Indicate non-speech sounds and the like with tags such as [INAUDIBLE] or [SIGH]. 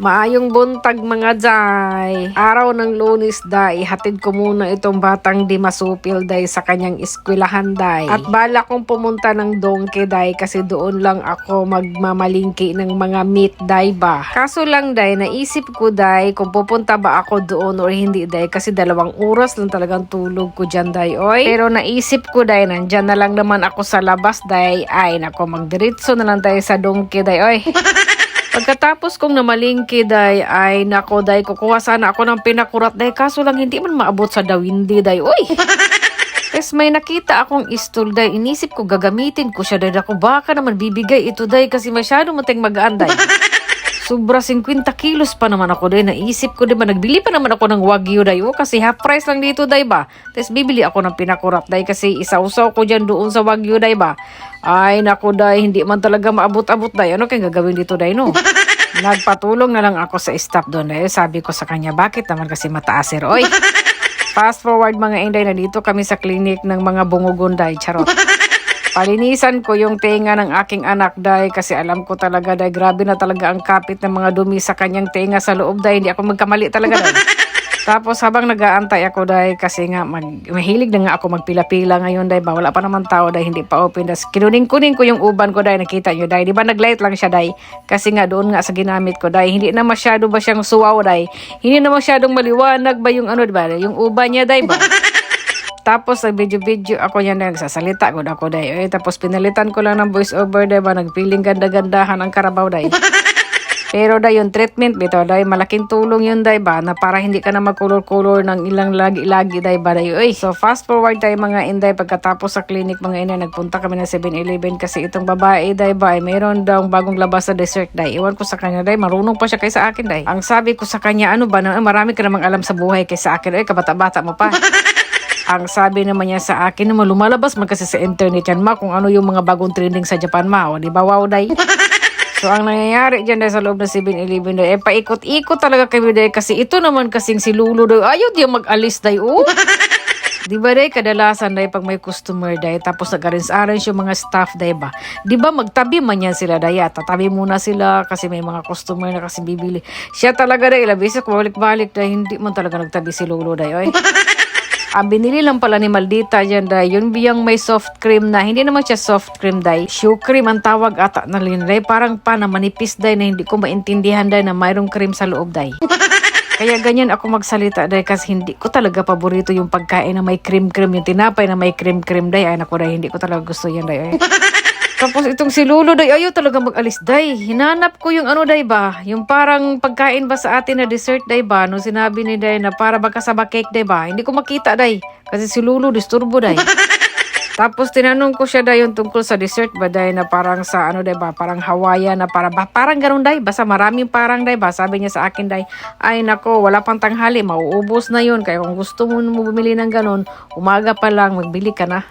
Maayong buntag mga day. Araw ng lunis day, hatid ko muna itong batang di masupil day sa kanyang eskwelahan day. At bala kong pumunta ng Dongke day kasi doon lang ako magmamalingki ng mga meat day ba. Kaso lang day, naisip ko day kung pupunta ba ako doon or hindi day kasi dalawang oras lang talagang tulog ko dyan day oy. Pero naisip ko day, nandyan na lang naman ako sa labas day. Ay nako, magdiritso na lang tayo sa Dongke day oy. [LAUGHS] Pagkatapos kong namalingki day ay nako day kukuha sana ako ng pinakurat day kaso lang hindi man maabot sa dawindi day. Uy! [LAUGHS] Tapos may nakita akong istol day. Inisip ko gagamitin ko siya day. Ako baka naman bibigay ito day kasi masyado mating magaan day. [LAUGHS] Sobra 50 kilos pa naman ako day. Naisip ko diba, nagbili pa naman ako ng wagyu day. Oh, kasi half price lang dito day ba. Tapos bibili ako ng pinakurat day kasi isausaw ko dyan doon sa wagyu day ba. Ay nako day, hindi man talaga maabot-abot day. Ano kayang gagawin dito day no? [LAUGHS] Nagpatulong na lang ako sa staff doon day. Sabi ko sa kanya, bakit naman kasi mataas sir? Oy! [LAUGHS] Fast forward mga inday na dito kami sa clinic ng mga bungugunday. Charot. [LAUGHS] Palinisan ko yung tenga ng aking anak day kasi alam ko talaga day grabe na talaga ang kapit ng mga dumi sa kanyang tenga sa loob day. Hindi ako magkamali talaga day. [LAUGHS] Tapos habang nag-aantay ako day kasi nga mag, mahilig na nga ako magpila-pila ngayon day. Ba wala pa naman tao day hindi pa open. Das kinuning-kuning ko yung uban ko day nakita nyo day. Di ba naglight lang siya day? Kasi nga doon nga sa ginamit ko day hindi na masyado ba siyang suwaw day? Hindi na masyadong maliwanag ba yung ano ba yung uban niya day ba [LAUGHS] tapos nag-video-video ako yan na nagsasalita ko ako day. Eh, tapos pinalitan ko lang ng voice over day ba nagpiling ganda-gandahan ang karabaw day. [LAUGHS] Pero day yung treatment bito day malaking tulong yun day ba na para hindi ka na magkulor-kulor ng ilang lagi-lagi day ba day. Uy, so fast forward day mga inday pagkatapos sa clinic mga inday nagpunta kami ng 7-Eleven kasi itong babae day ba ay mayroon daw bagong labas sa dessert day. Iwan ko sa kanya day marunong pa siya kaysa akin day. Ang sabi ko sa kanya ano ba na marami ka namang alam sa buhay kaysa akin. Ay kabata-bata mo pa. [LAUGHS] Ang sabi naman niya sa akin naman lumalabas man kasi sa internet yan ma kung ano yung mga bagong trending sa Japan ma. O, di ba wow day? [LAUGHS] So ang nangyayari dyan dahil sa loob ng 7-Eleven day, eh paikot-ikot talaga kami day kasi ito naman kasing si Lulu day, ayaw di mag-alis day, oh. [LAUGHS] Di ba day, kadalasan day pag may customer day, tapos nag-arrange-arrange yung mga staff day ba? Di ba magtabi man yan sila day, at tatabi muna sila kasi may mga customer na kasi bibili. Siya talaga day, labis ako balik-balik day, hindi man talaga nagtabi si Lulu day, oy. [LAUGHS] Ang binili lang pala ni Maldita dyan day, yun biyang may soft cream na, hindi naman siya soft cream day, shoe cream ang tawag ata na lin day, parang pa na manipis day na hindi ko maintindihan day na mayroong cream sa loob day. [LAUGHS] Kaya ganyan ako magsalita day kasi hindi ko talaga paborito yung pagkain na may cream-cream, yung tinapay na may cream-cream day, ay naku day, hindi ko talaga gusto yan day. [LAUGHS] Tapos itong si Lolo day, ayaw talaga mag-alis. Day. Hinanap ko yung ano day ba, yung parang pagkain ba sa atin na dessert day ba, no sinabi ni day na para ba kasaba cake day ba, hindi ko makita day. Kasi si Lolo disturbo day. [LAUGHS] Tapos tinanong ko siya day yung tungkol sa dessert ba day? Na parang sa ano day ba, parang Hawaiian na para ba, parang ganun day, basta maraming parang day ba, sabi niya sa akin day, ay nako, wala pang tanghali, mauubos na yun, kaya kung gusto mo mo bumili ng ganun, umaga pa lang, magbili ka na.